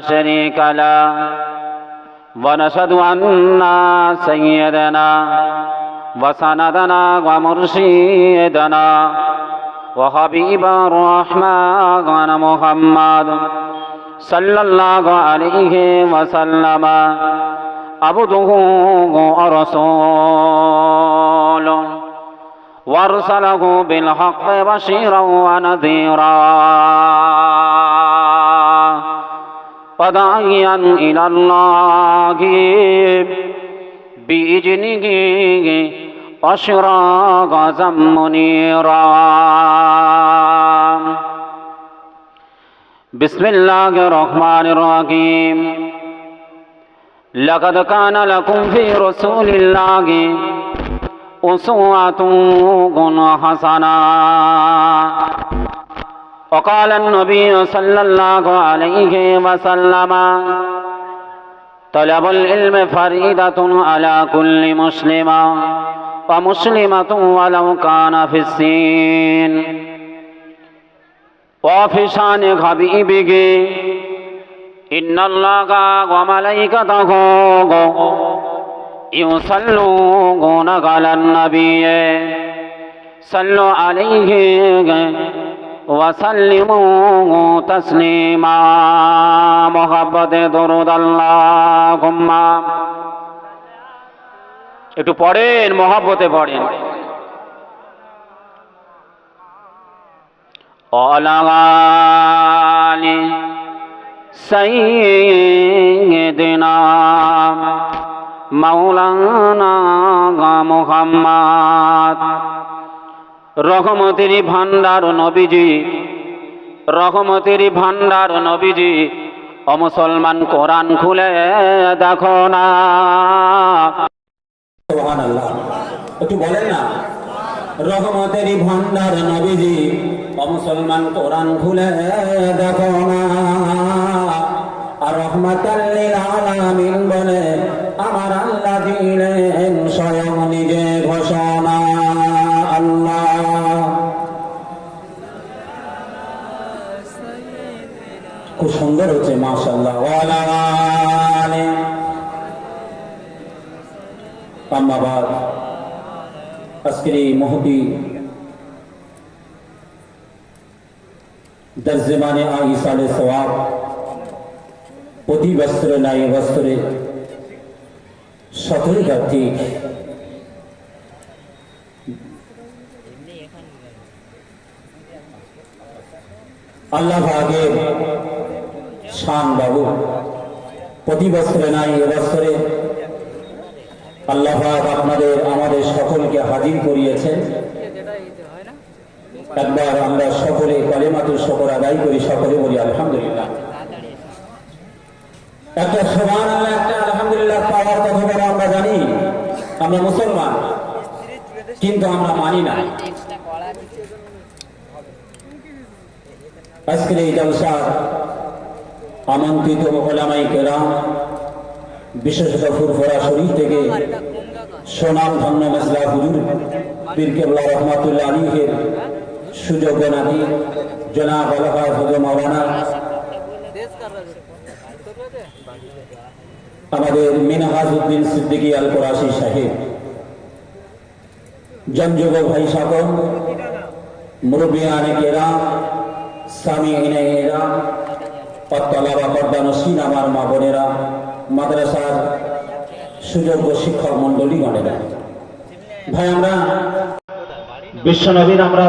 شريك له ونشهد أن سيدنا وسندنا ومرشدنا وحبيب الرحمن محمد صلى الله عليه وسلم. عبده ورسوله. وأرسله بالحق بشيرا ونذيرا. وداعيا إلى الله بإذنه وشراغا منيرا بسم الله الرحمن الرحيم لقد كان لكم في رسول الله أسوة حسنة وقال النبي صلى الله عليه وسلم طلب العلم فريدة على كل مسلم ومسلمة ولو كان في السين وفي شان حبيبه إن الله وملائكته يصلون على النبي صلوا عليه وسلموا تسليما محبت درود اللهم একটু পড়েন মহাব্বতে পড়েন অলাগালি সাইয়্যিদিনা মাওলানা মুহাম্মদ রহমতের ভান্ডার নবীজি রহমতের ভান্ডার নবীজি অমুসলমান কোরআন খুলে দেখো না। একটু বলেন না রহমতেরই ভান্ডার নবীজি অমুসলমান কোরআন খুলে দেখো না। রহমতাল্লিল আলামিন বলে, আমার আল্লাহ দিলেন স্বয়ং নিজে। খুব সুন্দর হচ্ছে মাশাল্লাহ আজকের এই মহতি দর্জমানে আগে সাড়ে সওয়াব প্রতি বছরে নাই বছরে সতেরো কার্তিক আল্লাহ ভাগের শান বাবু। প্রতি বছরে নাই এবছরে আল্লাহ আপনাদের আমাদের সকলকে হাজির করিয়েছেন। একবার আমরা সকলে কলেমাতুর সকল আদায় করি, সকলে বলি আলহামদুলিল্লাহ। একটা সমান একটা আলহামদুলিল্লাহ পাওয়ার কথা বলে আমরা জানি, আমরা মুসলমান, কিন্তু আমরা মানি না। আজকের এই জলসার আমন্ত্রিত ওলামাই কেরাম বিশেষত ফুরফরা শরীফ থেকে সোনাম ধন্য মেসলা হুজুর, পীর কেবলা রহমাতুল্লাহ আলীহের সুযোগ্য নাতি, জনাব আলহা হুজুর মাওলানা আমাদের মিনহাজ উদ্দিন সিদ্দিকী আল কোরাশি সাহেব জনযুব ভাই সকল মুরব্বিয়ানে কেরাম স্বামী এরা পত্তলাবা পর্দানসীন আমার মা বোনেরা, মাদ্রাসার সুযোগ্য শিক্ষক মন্ডলী গণেরা। ভাই, আমরা বিশ্বনবীর আমরা